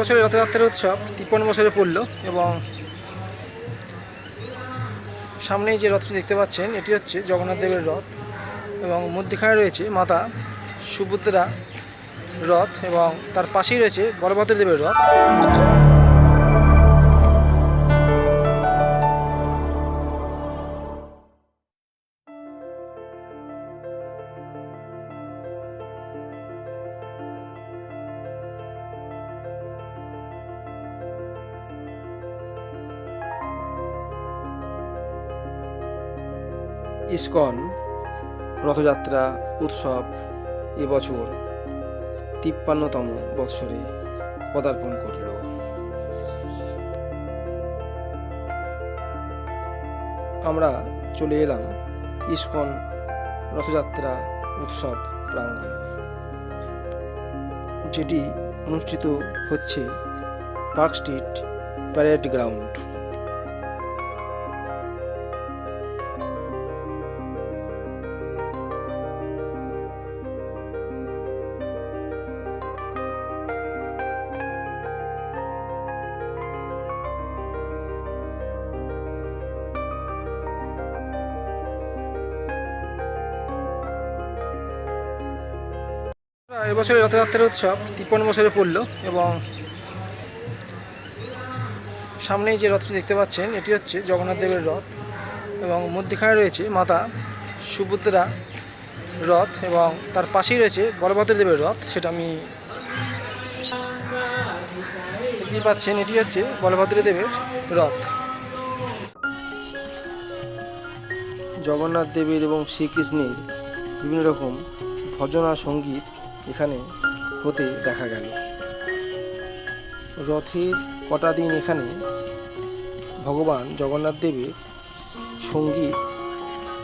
রথযাত্রা উৎসব তিপ্পান্ন বছরে পড়ল এবং সামনেই যে রথটি দেখতে পাচ্ছেন, এটি হচ্ছে জগন্নাথ দেবের রথ এবং মধ্যেখানে রয়েছে মাতা সুভদ্রা রথ এবং তার পাশেই রয়েছে বলভদ্র দেবের রথ। ইস্কন, রথযাত্রা, উৎসব এবছর তিপ্পান্নতম বৎসরে পদার্পণ করল। আমরা চলে এলাম ইস্কন, রথযাত্রা, উৎসব প্রাঙ্গণে, যেটি অনুষ্ঠিত হচ্ছে পার্ক স্ট্রিট প্যারেড গ্রাউন্ড। এবছরের রথযাত্রা উৎসব তিপ্পান্ন বছরে পড়ল এবং সামনেই যে রথটি দেখতে পাচ্ছেন, এটি হচ্ছে জগন্নাথ দেবের রথ এবং মধ্যেখানে রয়েছে মাতা সুভদ্রা রথ এবং তার পাশেই রয়েছে বলভদ্র দেবের রথ, সেটা আমি দেখতে পাচ্ছেন, এটি হচ্ছে বলভদ্র দেবের রথ। জগন্নাথ দেবের এবং শ্রীকৃষ্ণের বিভিন্ন রকম ভজনা, সংগীত এখানে হতে দেখা গেল। রথের কটা দিন এখানে ভগবান জগন্নাথ দেবের সংগীত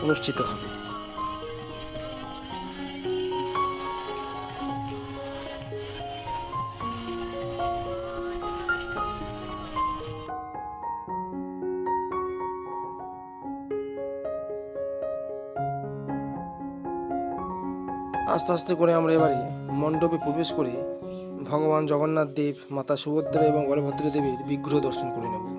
অনুষ্ঠিত হবে। আস্তে আস্তে করে আমরা এবারে মণ্ডপে প্রবেশ করে ভগবান জগন্নাথ দেব, মাতা সুভদ্রা এবং বলভদ্র দেবীর বিগ্রহ দর্শন করে নেব।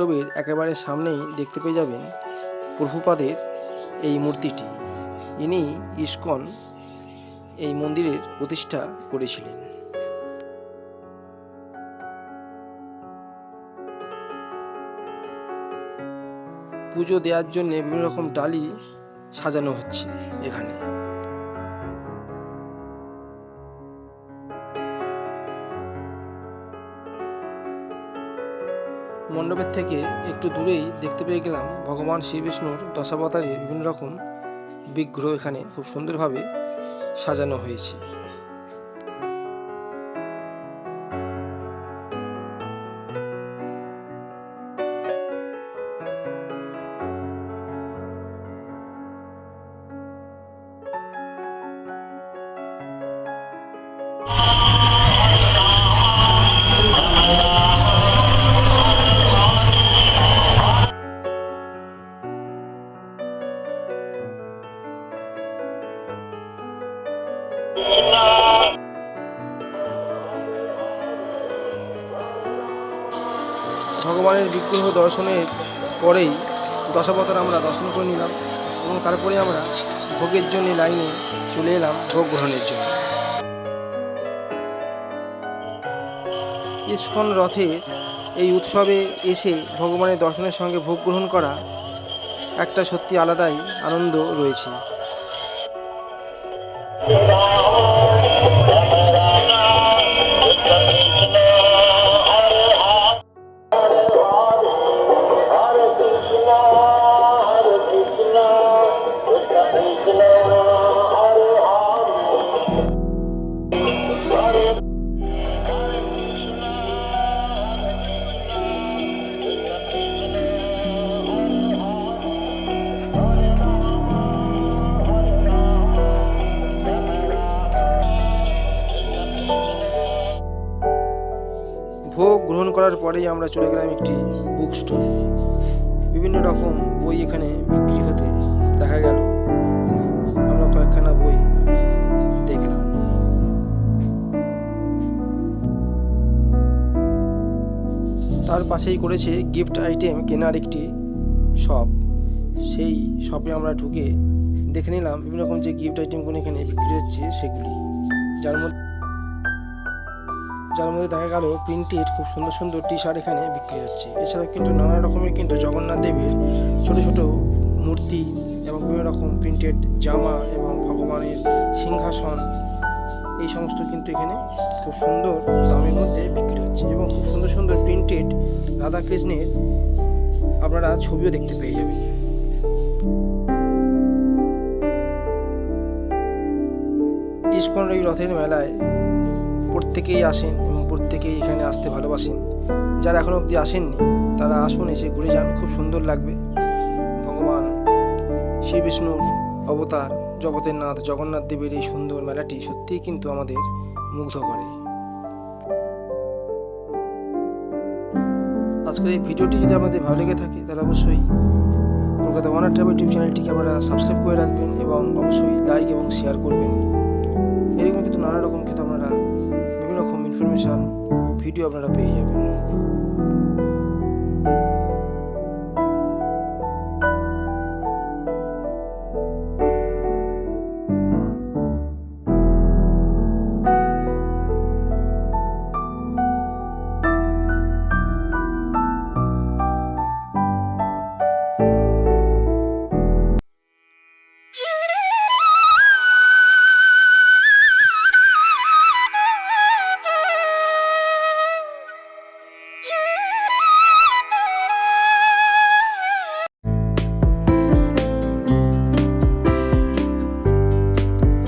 মণ্ডপের একেবারে সামনেই দেখতে পেয়ে যাবেন প্রভুপাদের এই মূর্তিটি। ইনি ইস্কন এই মন্দিরের প্রতিষ্ঠা করেছিলেন। পুজো দেওয়ার জন্য বিভিন্ন রকম ডালি সাজানো হচ্ছে এখানে। মণ্ডপের থেকে একটু দূরেই দেখতে পেয়ে গেলাম ভগবান শ্রী বিষ্ণুর বিভিন্ন রকম বিগ্রহ এখানে খুব সুন্দরভাবে সাজানো হয়েছে। ভগবানের বিগ্রহ দর্শনের পরেই দশাবতার আমরা দর্শন করে নিলাম এবং তারপরে আমরা ভোগের জন্য লাইনে চলে এলাম ভোগ গ্রহণের জন্য। ইস্কন রথের এই উৎসবে এসে ভগবানের দর্শনের সঙ্গে ভোগ গ্রহণ করা একটা সত্যি আলাদাই আনন্দ রয়েছে। পরেই আমরা চলে গেলাম একটি বুক স্টলে বিভিন্ন রকম বই এখানে বিক্রি হতে দেখা গেল। আমরা কয়েকখানা বই দেখলাম। তার পাশেই করেছে গিফট আইটেম কেনার একটি শপ সেই শপে আমরা ঢুকে দেখে নিলাম বিভিন্ন রকম যে গিফট আইটেমগুলো এখানে বিক্রি হচ্ছে সেগুলি। যার মধ্যে যার মধ্যে দেখা গেল প্রিন্টেড খুব সুন্দর সুন্দর টি শার্ট এখানে বিক্রি হচ্ছে। এছাড়াও কিন্তু নানা রকমের কিন্তু জগন্নাথ দেবীর ছোট ছোট মূর্তি এবং বিভিন্ন রকম প্রিন্টেড জামা এবং ভগবানের সিংহাসন, এই সমস্ত কিন্তু এখানে খুব সুন্দর দামের মধ্যে বিক্রি হচ্ছে এবং খুব সুন্দর সুন্দর প্রিন্টেড রাধাকৃষ্ণের আপনারা ছবিও দেখতে পেয়ে যাবেন। ইস্কনের এই রথের মেলায় প্রত্যেকেই আসেন এবং প্রত্যেকেই এখানে আসতে ভালোবাসেন। যারা এখনও অবধি আসেননি, তারা আসুন, এসে ঘুরে যান, খুব সুন্দর লাগবে। ভগবান শ্রী বিষ্ণুর অবতার, জগতের নাথ, জগন্নাথ দেবের এই সুন্দর মেলাটি সত্যিই কিন্তু আমাদের মুগ্ধ করে। আজকের এই ভিডিওটি যদি আমাদের ভালো লেগে থাকে, তাহলে অবশ্যই কলকাতা ওয়ানার ট্রাভেল ইউটিউব চ্যানেলটিকে আপনারা সাবস্ক্রাইব করে রাখবেন এবং অবশ্যই লাইক এবং শেয়ার করবেন। এরকম কিন্তু নানা রকম কিন্তু আপনারা রকম ইনফরমেশান ভিডিও আপনারা পেয়ে যাবেন।